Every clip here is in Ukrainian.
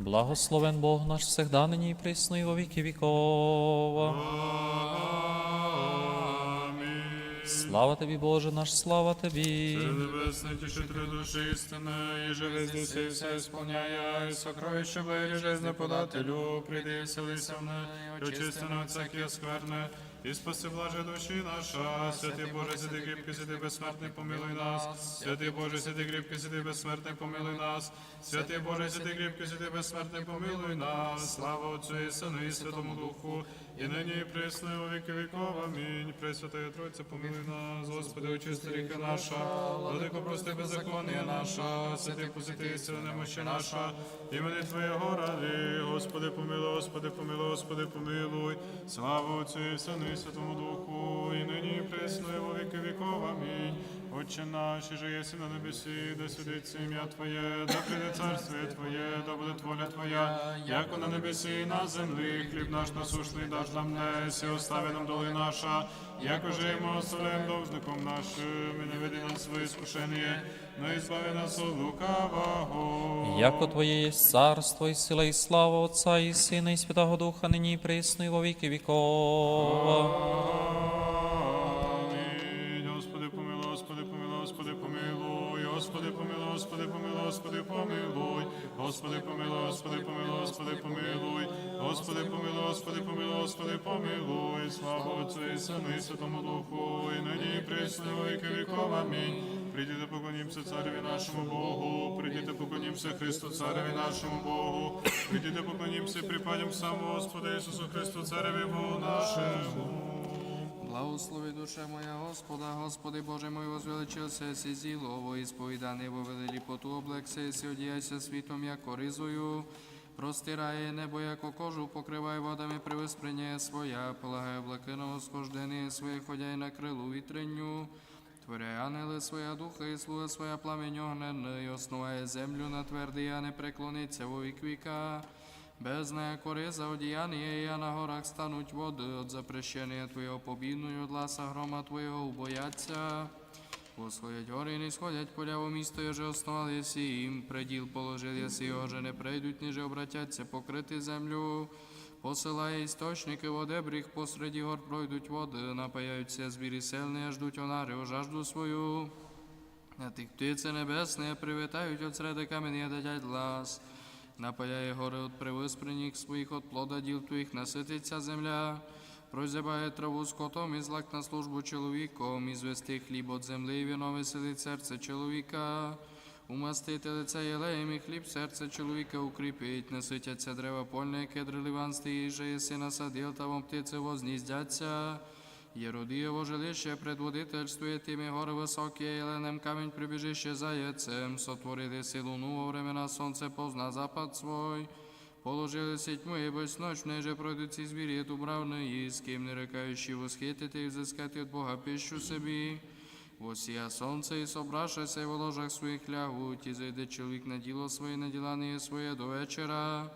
Благословен Бог наш всегда нині і присно і во віки вікова. Слава тобі, Боже наш, слава тобі. Небесне тішителю душі істини, і живи здесь і все ісполняє, і сокровище береже з неподателю, прийди вселися в неї, очисти на скверне, і спаси блаже душі наша, святий Боже, сиди кріпкий, сиди безсмертний, помилуй нас, святий Боже, сиди кріпкий, сиди безсмертний, помилуй нас, святий Боже, сиди кріпкий, сиди безсмертний, помилуй нас, слава Отцю і Сину і Святому Духу, і нині і у віки віков, амінь. Пресвятая Тройця, помилуй нас, Господи, очисти ріки наша, владико прости беззаконня наша, святий посвяти сили немощі наша, імені Твоєго ради, Господи, помилуй, Господи, помилуй, Господи, помилуй, слава Отцю і Сину і Святому Духу, і нині і присно, у віки віков, амінь. Отче наш, же єси на небесі, да святиться ім'я Твоє, да прийде царство Твоє, да буде воля Твоя, як на небесі і на землі, хліб наш насушний даш нам днес, і остави нам доли наша, як уже ми оставляємо довжником нашим, і не веди нас в іскушення, но і збави нас от лукавого. Яко Твоє є царство і сила, і слава Отця і Сина, і Святого Духа, нині і і во віки вікова. Господи, помилуй, Господи, помилуй, Господи, помилуй, Господи, помилуй, Господи, помилуй, Господи, помилуй, Господи, помилуй, слава Отцю і Сину і Святому Духу, і нині і присно, і віков. Амінь. Прийдіте, поклонімося цареві нашому Богу, прийдіте, поклонімося Христу, цареві нашому Богу, прийдіте, поклонімося, припадім самому Господу Ісусу Христу, цареві Богу нашому. Благослови душа моя Господа, Господи Боже мой, возвеличився си зілово, і сповіданий во велеліпоту облекся, і одіяйся світом, як ризою. Простирає небо, яко кожу, покривай водами привиспрення своя, полагає облакиного схождення своє, ходяй на крилу вітренню. Творяй ангели своя духа і слуга своя пламінь огненний, основає землю на твердий, а не преклониться во вік віка. Без некориза одіяння я на горах стануть води, от запрещення Твоєго побідною, от ласа грома Твоєго убояться. Восходять гори і не сходять поля у місто, йоже основали єсі їм, преділ положив єсі його, же не прийдуть, ніже обратяться покрити землю. Посилає істочники води, бріг посереді гор пройдуть води, напаяються звірі сельні, ждуть онари жажду свою. А тих птиці небесні привітають от середи камені дадять глас. Напаяє гори от привиспрених своїх от плода діл твоїх насититься земля. Прозябає траву скотом і злак на службу чоловіком, і звести хліб от землі, і віно веселить серце чоловіка. Умастити лице єлеєм і хліб серце чоловіка укріпить, наситяться дерева польне, кедри ливанські, і же єси насадил, та вам птиці возніздяться. Єродієво жилище предводительствує тими гори високі, єленем камінь прибіжище заєцем, сотворили силу ну времена сонце позна запад свой. Положили сітьму і безночне, же пройдуть ці звірі дубравної, з ким не рекаючи восхитити і взискати від Бога пищу собі. Восія сонце і собрашися, і в ложах своїх лягуть, і зайде чоловік на діло своє, на діла не своє до вечора.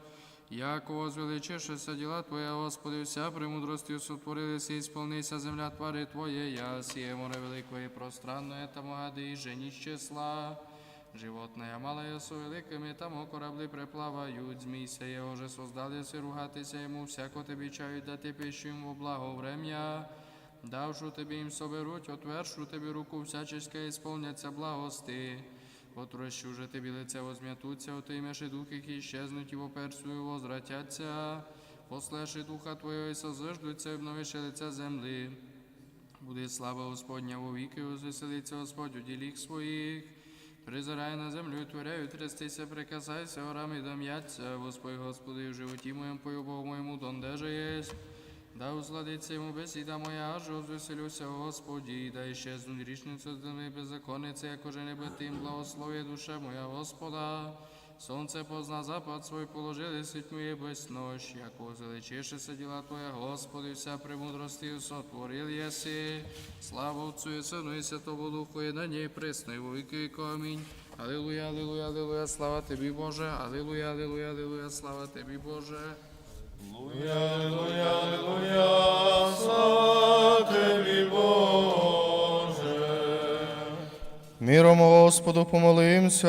Яко возвеличишися діла Твоя, Господи, вся премудростю сотворилися і сповнися земля твари Твоє, я сіє море великое і пространное, там і жені числа. Животное малое со великими, там корабли преплавають, змійся його же создалися ругатися йому, всяко тобі чають, дати пищу їм во благо врем'я. Давшу тобі їм соберуть, отвершу тобі руку всяческа і сповняться благости. Потрощу же тебе лице возм'ятуться, от имеши дух их исчезнуть, его персую возвратяться, Послеши духа твоєго і созиждуться, і обновишь лиця землі. Буде слава Господня вовіки, возвеселиться Господь у діліх своїх. Призирай на землю, творяю, трястися, прикасайся, горам і дам'яться, Господь Господи, в животі моєму, по моєму, моєму, дондеже єсть. Да усладиться йому бесіда моя, аж розвеселюся, Господі, да іщезнуть грішницю з землі беззаконниці, як уже не тим, благослови душа моя Господа. Сонце позна запад свой положили, сітьму є без нощ, як озелечишися діла Твоя, Господи, вся премудрості сотворил єси. Слава Отцю і Сину і Святому Духу, і на ній присно, і во віки віков. Амінь. Алілуя, алілуя, алілуя, слава Тобі, Боже, алілуя, алілуя, алілуя, слава Тобі, Боже. Миром Господу помолимся.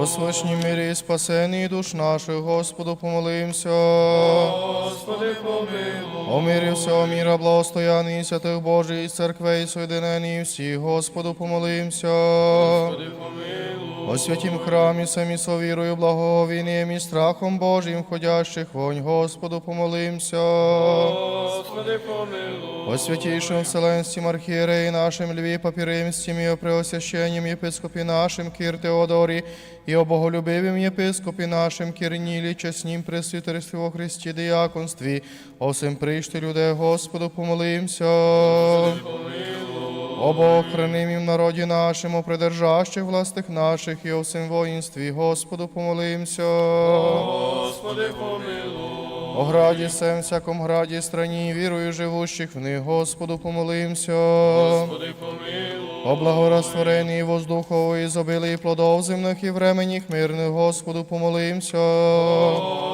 О свишній мірі спасенні душ наших, Господу помолимся. Господи, помилуй. О мирі всього міра, благостоянні святих Божих і церквей соєдинені всі, Господу помолимся. Господи, помилуй. О святім храмі самі совірою, благовінням і страхом Божим, входящих вонь, Господу помолимся. Господи, помилуй. О святейшем Вселенским архиереи нашим Льве Папиримстим и о преосвященнем епископе нашим Кир Теодоре и о боголюбивом епископе нашим Кирниле, честним пресвитерстве во Христе диаконстве, о всем приште людей Господу помолимся. Об охранимом народе нашим, о придержащих властях наших и о всем воинстве, Господу помолимся. Господи, помилуй. О граді сем, всяком граді страні, вірую живущих в них, Господу помолимся. Господи, помилуй. О благорастворенні воздухової изобилии плодов земних і временних мирних, Господу помолимся. Господи,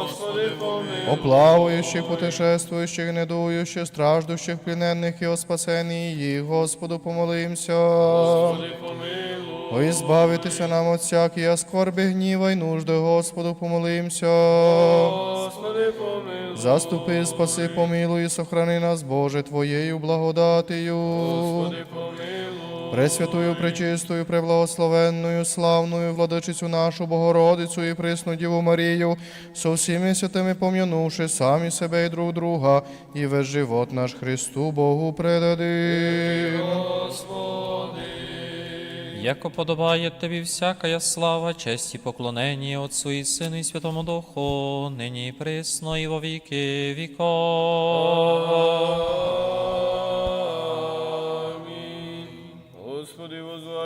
помилуй. О плаваючих, путешествуючих, недуючих, страждущих, плененних і о їх, Господу помолимся. О ізбавитися нам от всякої скорби, гніва й нужди, Господу помолимся. Господи, помилуй. Заступи, спаси, помилуй, і сохрани нас, Боже, Твоєю благодатію. Господи, помилуй. Пресвятую, пречистою, преблагословенною, славною владичицю нашу Богородицю і присну Діву Марію, со всіми святими пом'янувши самі себе і друг друга, і весь живот наш Христу Богу предадим. Яко подобає тобі всякая слава, честь і поклонення Отцу і Сину і Святому Духу, нині і присно і во віки віков.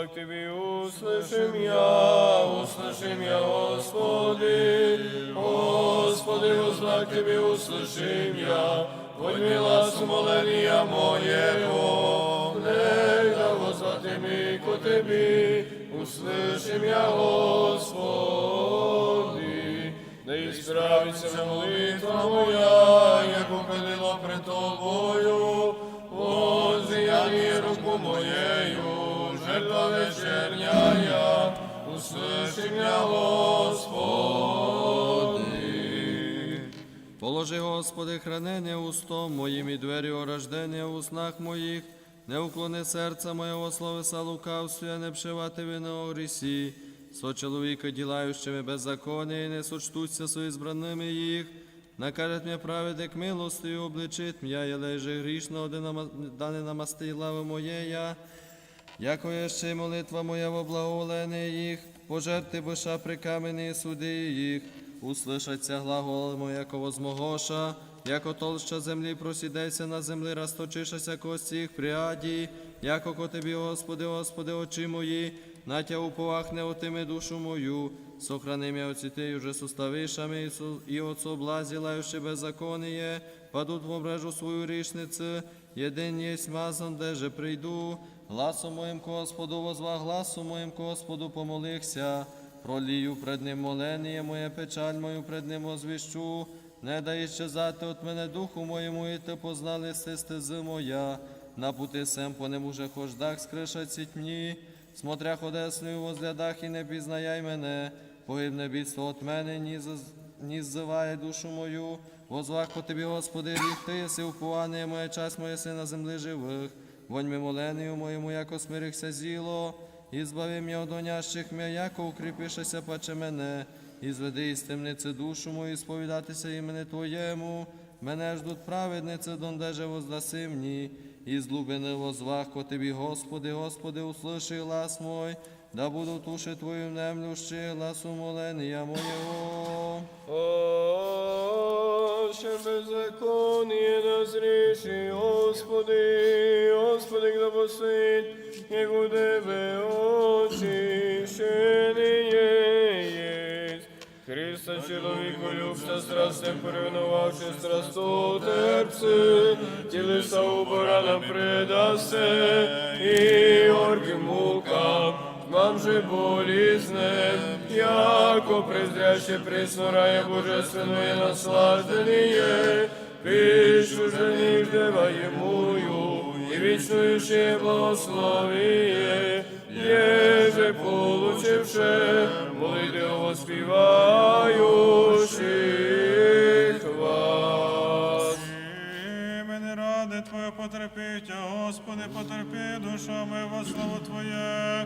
Господи, возвах Тебе, услышим я, услышим я, Господи. Господи, возвах Тебе, услышим я, Подми ласу моления моего, Негда возвати ми ко Тебе, услышим я, Господи. Да исправится молитва моя, яко ходила пред Тобою, Господи, хранення устом моїм і двері орождення в уснах моїх, не уклони серця моєго словеса лукавстві, не пшивати вино грісі. Со чоловіка, ділаючими беззаконня, і не сочтуться со избраними їх. Накажет мені праведник милостию, обличить м'я, я леже грішно, да не намасти лави моєя. Яко є ще молитва моя во благоволення їх, пожерти боша при камені суди їх, услышаться глагол моя, яко возмогоша, яко толща землі просідеться на землі, розточишася кості їх пряді, яко ко тобі, Господи, Господи, очі мої, на тя уповах не отиме душу мою, сохрани мя оцітею же суставишами і от соблазілаючи беззаконіє, падуть в обрежу свою річницю, єдин єсть мазан, де же прийду, гласом моїм Господу возва, гласом моїм Господу помолихся, пролію пред ним молення моє, печаль мою пред ним озвіщу, не дай щезати от мене духу моєму, і ти познали си стези моя, на пути сем по нему же хождах скришать сітьмні, смотря ходесною возглядах і не пізнаяй мене, погибне бідство от мене, ні, заз- ні ззиває душу мою, возвах по тобі, Господи, ріх ти єси уповання моя, час моя си на землі живих, вонь ми моєму, яко смирихся зіло, і збави м'я од гонящих м'я, яко укріпишеся паче мене, і зведи із темниці душу мою, сповідатися імені Твоєму, мене ждуть праведниці, дондеже воздаси мені, і з глубини возвах ко Тобі, Господи, Господи, услыши глас мой, да буду туши Твою немлющи, гласу моления моєго. Още беззаконие назріши, Господи, Господи, да посить, у Тебе очі, єсть. Христа чоловіку любця страстем порівнувавши страсту терпси, тілеса уборана предасе, і орки мукам, вам же болізне, яко презряще приснорає божественное наслаждение, пишу же ниждева емую, ще благословіє, Еже получивши, молити воспіваючих вас. Імені ради Твоє потерпіть, Господи, потерпи, душа моя во славу Твоє,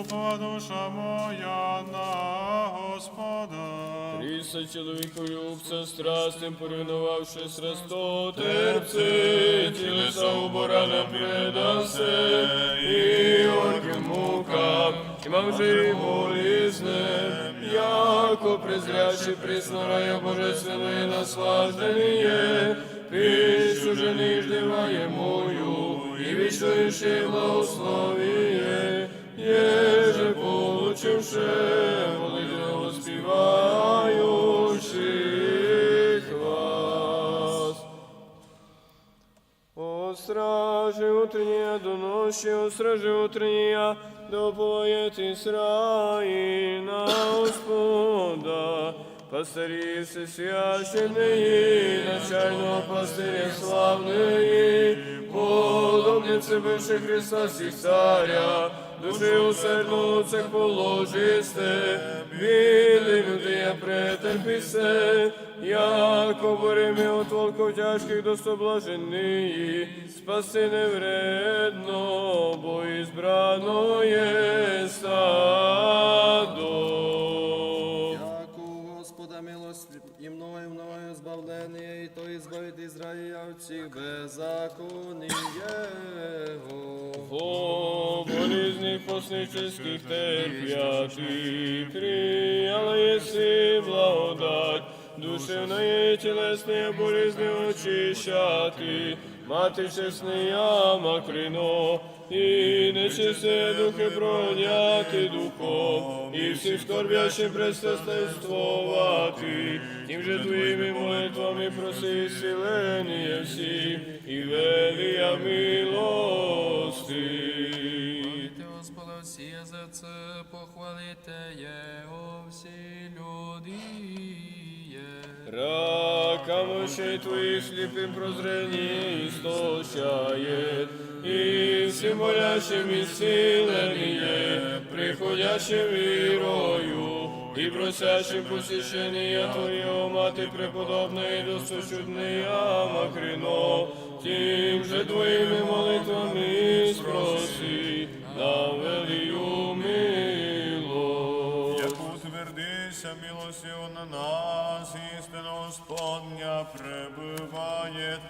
упова душа моя на Господа. Христа чоловіколюбця страстним порівнувавши сресто терпці, тілеса убора не предасе, і орким мукам, і мав же і болізнем, яко презрячи приснорая божественної наслажденіє, пишу же ниждеває мою, і вічуючи благословіє, Єже получивши молитву співаючих вас. О стражи утренняя до ночи, о стражи утренняя, да уповает Исраиль на Господа. Пастырі священные, начального пастыря славные, подобницы бывших Христа сих царя, души у цех положисте, віли люди претерпісе, яко боремі от волку тяжких до соблажений, спаси не вредно, бо ізбрано є стадо. І мною збавлення, і то избавит Израиля от всіх беззаконний Його. О, болезних постнических терпяти, прияла єси благодать, душевної і тілесної болезни очищати, мати чесния макрино, і нечисте духи проняти духом, і всіх скорбящим престастайствувати, тим же твоїми молитвами проси силення всім, і велія милости. Ти, Господа, всі язиці, похвалите Його всі люди. Є. Ракам очей твоих слепым прозрение истощает, и всем болящим исцеление, приходящим верою, и просящим посещения Твоего, Мати преподобной, досточудная Макрино, тем же Твоими молитвами спроси, нам велию милость. Утвердися милостью на нас, істина Господня пребывает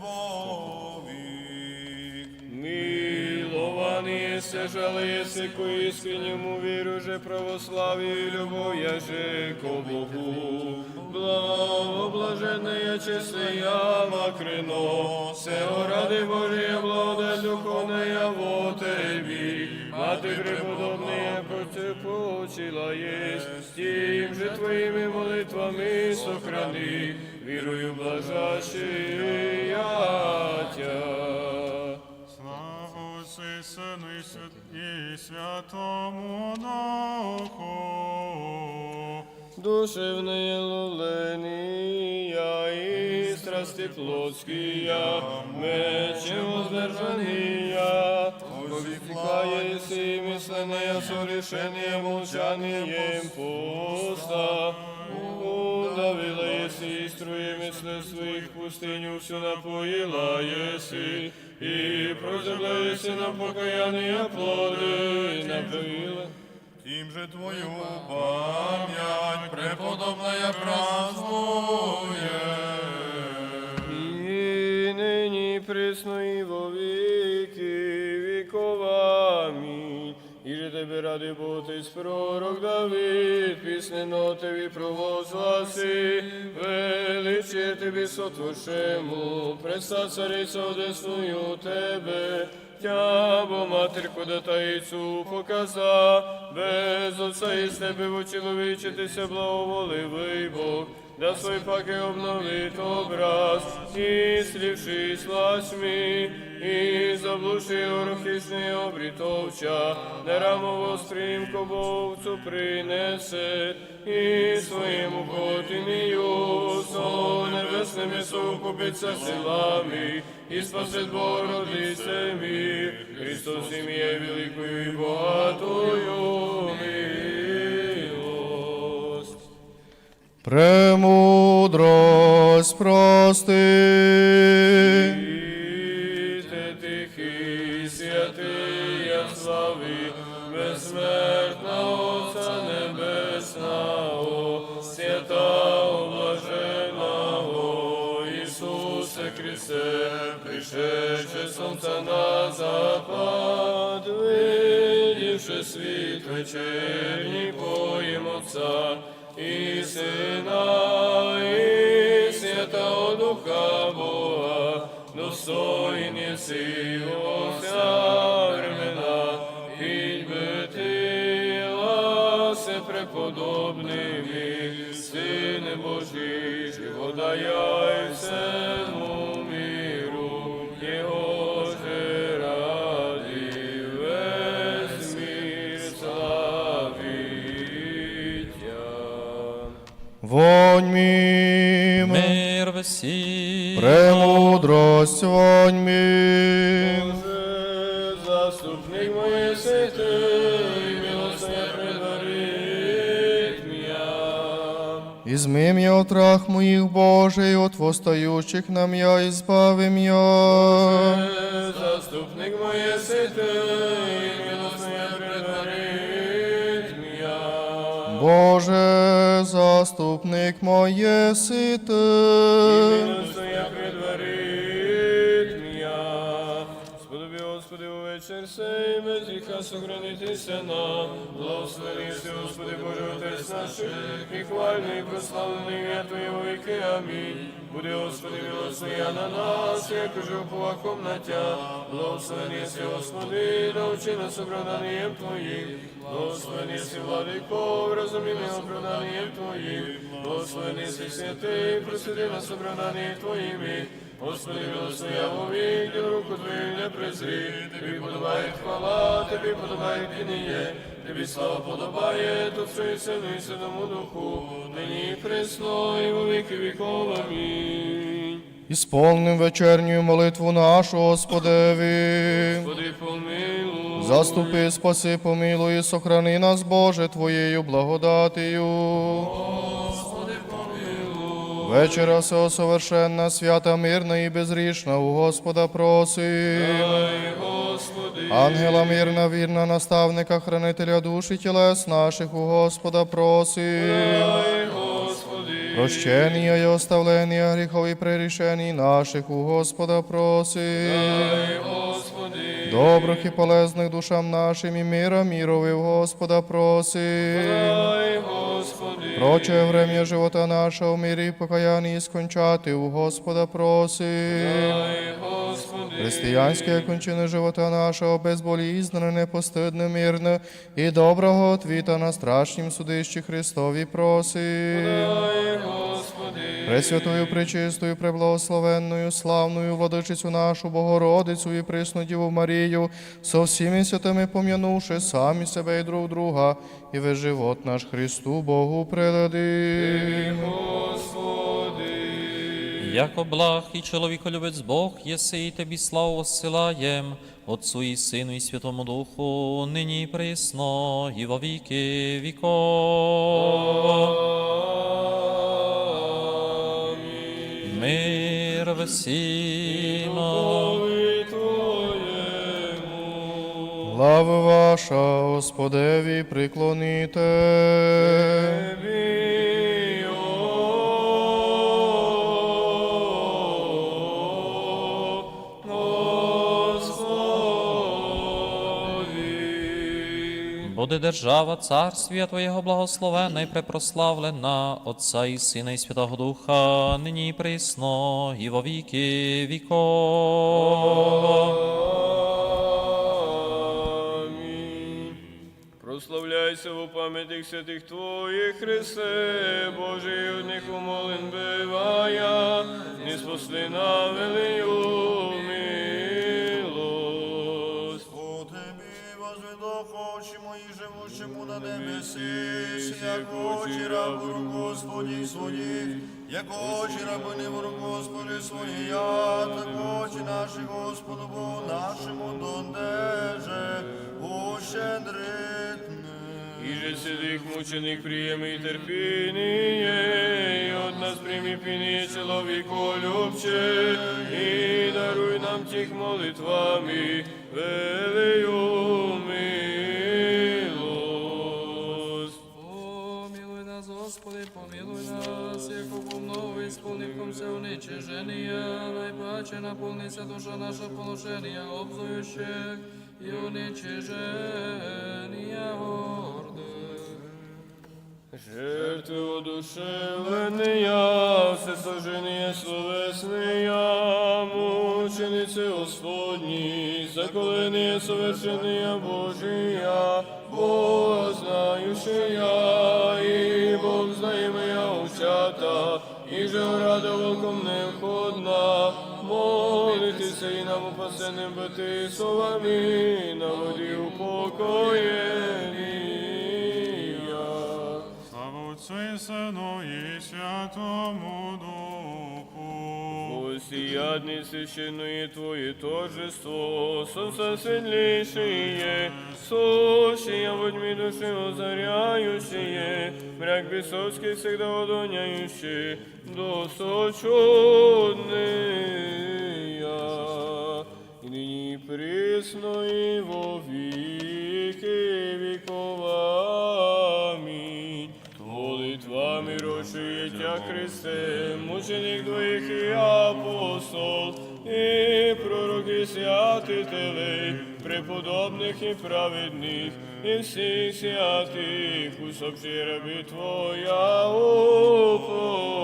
вовік. Милований се жалеси, ко искреннему веру же православие и любовь я же ко Богу. Благоблаженная честная макрино, сего ради Божия благодать духовная во Теби. Мати преподобная почила есть, тем же Твоими молитвами сохрани, вірую блажащий я Тя. Слава Свят- і Святому Духу. Душевные луления и страсти плотские, мече воздержания, повлекая си мисленные сорешения молчанием пуста. Удавила еси струи мысли своих пустыню, все напоила еси, и проземля еси на покаяние плоды напоила. Тим же Твою пам'ять преподобная празднує. И ныне пресно и во веки веков. И же тебе ради из пророк Давид, піснено тебе провозгласи, величе тебе сотворшему, преста цариця одесную тебе, Тя, бо матір куда показа, без отца із тебе вочеловічитися благоволивий Бог, да свой паки обновит образ, и слившись ласьми, и заблуши орхисний обрітовча, не рамово стрімко Богцу принесе, і своєму котинію, со небесне ними сукупиться силами, і спасет Богородицями, Христос ім'я великою і багатою милость. Божий, живодаяй всему миру, Його же ради весь мир славитя. Вонь мим, Мир всім. премудрость вонь. М'я. Измим я от рах моїх Божий, от востаючих нам я избавим я. Боже, Заступник моє святий. Боже, заступник моє сите. Господи, у вечір сей, без гріха сохранитися нам. Благословися, Господи, Боже, Отець наших, і хвальний, прославлений ім'я Твоє во віки. Амінь. Буде, Господи, милосердя на нас, як уже уповаком на Тя. Благословен єси, Господи, научи нас оправданням Твоїм. Благословен єси, Владико, розуміння оправданням Твоїм. Благословен єси, святий, просвіти нас оправданням Твоїми. Господи, милосердя вовік, і руку Твою не презри. Тобі подобає хвала, Тобі подобає кініє. Тобі слава подобає, Отцю і Сину і Святому Духу, нині і присно, і во віки віков. Амінь. Исполним вечерню молитву нашу, Господеві. Господи, помилуй. Заступи, спаси, помилуй, і сохрани нас, Боже, Твоєю благодатію. Вечера все совершенна, свята, мирна і безрішна, у Господа просим. Ангела мирна, вірна, наставника, хранителя душ і тілес наших, у Господа просим. Прощення і оставлення гріхов і прирішень наших, у Господа просим. Добрих і полезних душам нашим і мира мірови в Господа просим. Господи. Время живота нашого в мирі покаянні скончати у Господа просим. Християнське кончини живота нашого безболізнене, непостидне, мирне і доброго отвіта на страшнім судищі Христові Господи. Пресвятою, пречистою, преблагословенною, славною владичицю нашу Богородицю і присну Діву Марію, со всіми святими пом'янувши самі себе і друг друга, і весь живот наш Христу Богу предадим. Господи. Яко благ і чоловіколюбець Бог єси, і тобі славу осилаєм, Отцу і Сину і Святому Духу, нині і присно, і во віки віков. Мир всім. Слави ваша, Господеві, приклоніте. Буде держава царствія Твоєго благословена і препрославлена, Отця і Сина і Святого Духа, нині і присно, і во віки віков. Прославляйся у пам'ятих святих Твоїх, Христе, Божий, од них умолен бивая, не спасли на велию милость. Живущему на небеси, як очі рабу Господі своїх, Яко очі рабини ворог Господи свої, я так очі наші Господу Богу нашому дондеже ущедритне. Иже седых мученик приеми терпение, и от нас прими пини человеко любче, и даруй нам тих молитвами велию помного исполнивкомся уничижения, найпаче наполнися душа наша поношения, обзующих и уничижения гордых. Жертвы одушевленные, всесожжение словесные, мученицы Господни, заколенные совершенные Божия, Бога знающая, же рада волком необходна, молитися і нам упасенным бити словами, на воді упокоєння. Слава Отцю і Сину і Святому Духу Усиядный священное Твое торжество, солнце светлейшее, сущие водьми души озаряющие, мрак бесовский всегда удоняющий, досочудные, и ныне и пресно и во веки Молитвами рочує Тя Христе, мученик Твоїх і апостол, і пророки святителей, преподобних і праведних, і всіх святих, усопши раби Твоя упокой.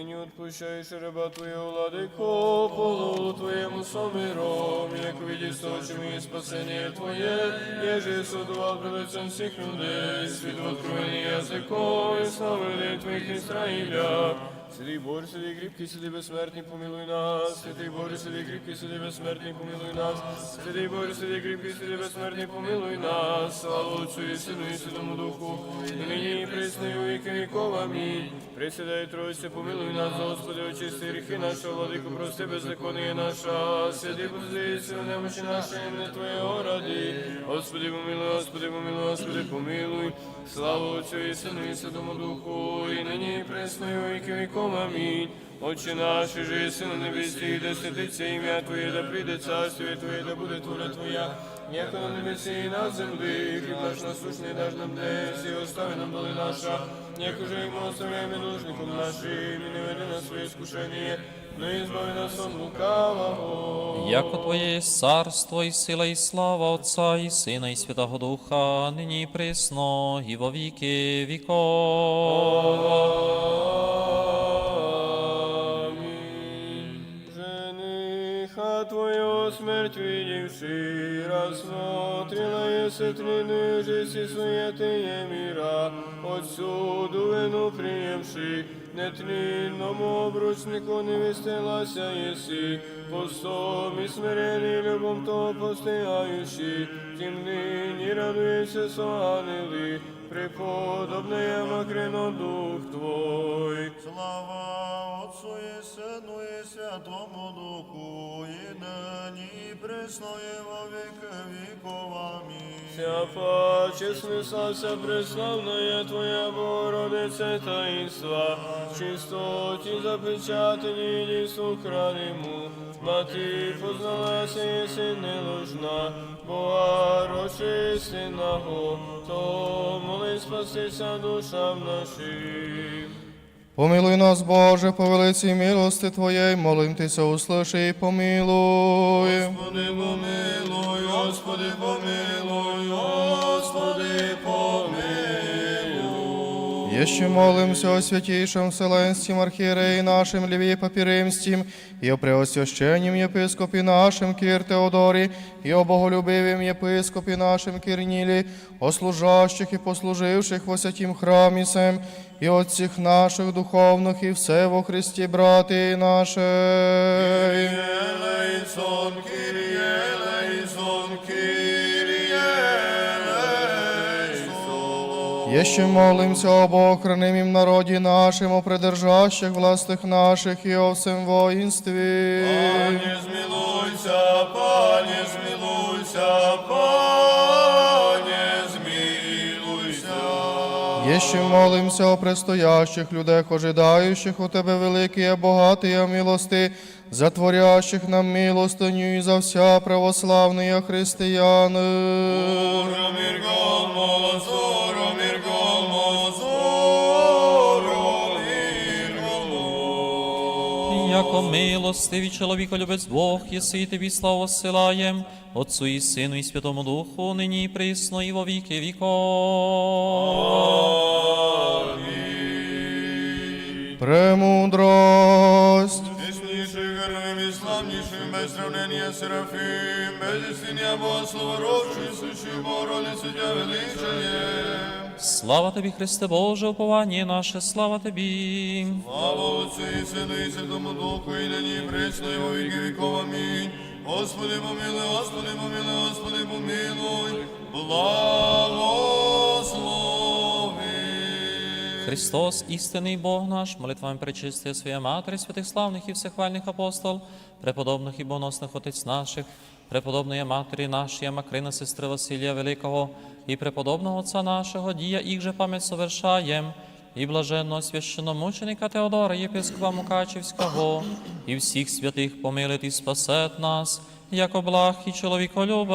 Нині отпущаєш раба Твоєго, владико, полу Твоєму somиrom, як види і спасення Твоє, єже судував пред лицем всіх людей, світ откровені язиком, і слави Твоїх Ізраїля. Святий Боже, святий кріпкий, святий безсмертний, помилуй нас, святий Боже, святий кріпкий, святий безсмертний, помилуй нас, святий Боже, святий кріпкий, святий безсмертний, помилуй нас, слава Отцю і Сину і Святому Духу, і нині і присно і у віки віков. Амінь. Присідай, Тройця, помилуй нас, Господи, очисти гріхи нашого, владику, прости беззаконня наша, святий позицію, немочі наші, не Твоєго ради. Господи, помилуй, Господи, помилуй, Господи, помилуй. Слава Отцю і Сину і Святому Духу, і нині і присно і у віки віков. Амінь. Отче наш, же єси на небесі, да святиться ім'я Твоє, да прийде царство Твоє, да буде воля Твоя, як на небесі і на землі, хліб наш насущний даж нам днес, і остави нам доли наша, як уже і ми оставляємо нужником нашим, і не веди нас своє скушення, но і збави нас от лукавого. Яко Твоє є царство і сила, і слава Отця, і Сина, і Святого Духа, нині і присно, і во віки віков. Смерть видевши, рассмотрела если тлины жизни суетые мира, отсюду вину приемши, нетлинному обручнику невестелася еси, постом и смирении любом то постояющий, тем ныне радуйся со ангели, преподобная Макрено Дух Твой. Слава Отцу і Сину і Святому Духу, і нині і присно і во віки віков. Амінь. Вся преславная Твоя Богородице таинства, чистоті запечатані дійству храниму, Мати позналася, єси не ложна, Бога рочистинаго, то молись спастися душам нашим. Помилуй нас, Боже, по велиці милости Твоєї, молим Тися, услиши і помилуй. Господи, помилуй, Господи, помилуй, Еще молимся о святейшем Вселенским архиереи нашим Левии Папиримстим, и о преосвященнем епископе нашим Кир Теодоре, и о боголюбивом епископе нашим Кирниле, о служащих и послуживших во святім храмі сем, и от всех наших духовных и все во Христе, браты наши. Еще молимся об охранимім народі нашим, о придержащих властих наших і о всем воїнстві. Пані змілуйся, пані змілуйся, пані змілуйся. Еще молимся о предстоящих людях, ожидаючих у тебе великі, а богатий, милости, затворящих нам милостиню і за вся православні християни. Боже, мирком, голмос. Яко милостивий чоловіколюбець Бог, єси і тобі славу силаєм, Отцу і Сину і Святому Духу, нині і присно, і во віки віков. Премудрость. Ясніший, героєм і славнішим, без сравнення Серафим, без істиння Бога словородчий, сущий Богородиці тя величає. Слава тобі, Христе Боже, уповання наше, слава тобі. Слава Отцю і Сину і Святому Духу, і нині і присно, і во віки віков. Амінь. Господи помилуй, Господи помилуй, Господи помилуй, благослови. Христос, істинний Бог наш, молитвами причистив своя матері, святих славних і всехвальних апостол, преподобних і боносних отець наших, преподобної матері нашої, Макрина, сестри Василія Великого і преподобного Отця нашого, дія їх же пам'ять совершаєм, і блаженного священномученика Теодора, Єпископа Мукачівського, і всіх святих помилить і спасет нас, як облах і чоловіколюбець.